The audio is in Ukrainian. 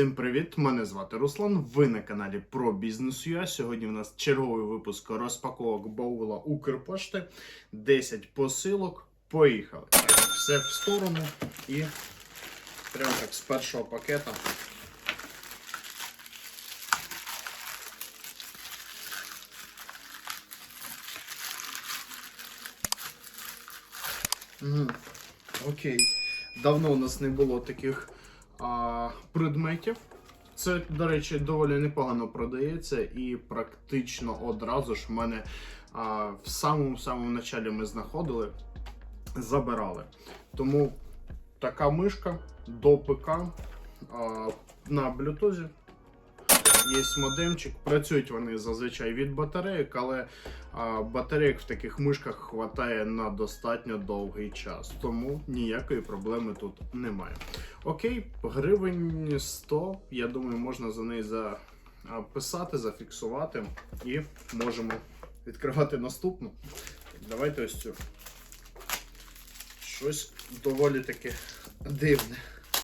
Всім привіт! Мене звати Руслан. Ви на каналі про бізнес.ua. Сьогодні у нас черговий випуск розпаковок баула Укрпошти. 10 посилок. Поїхали. Все в сторону і прямо так з першого пакета. Окей. Давно у нас не було таких а, предметів. Це, до речі, доволі непогано продається, і практично одразу ж в мене а, в самому самому началі ми знаходили, забирали. Тому така мишка до ПК а, на блютузі. Є модемчик. Працюють вони зазвичай від батарейок, але а, батарейок в таких мишках хватає на достатньо довгий час. Тому ніякої проблеми тут немає. Окей, гривень 100. Я думаю, можна за неї записати, зафіксувати і можемо відкривати наступну. Давайте ось цю. Щось доволі таки дивне.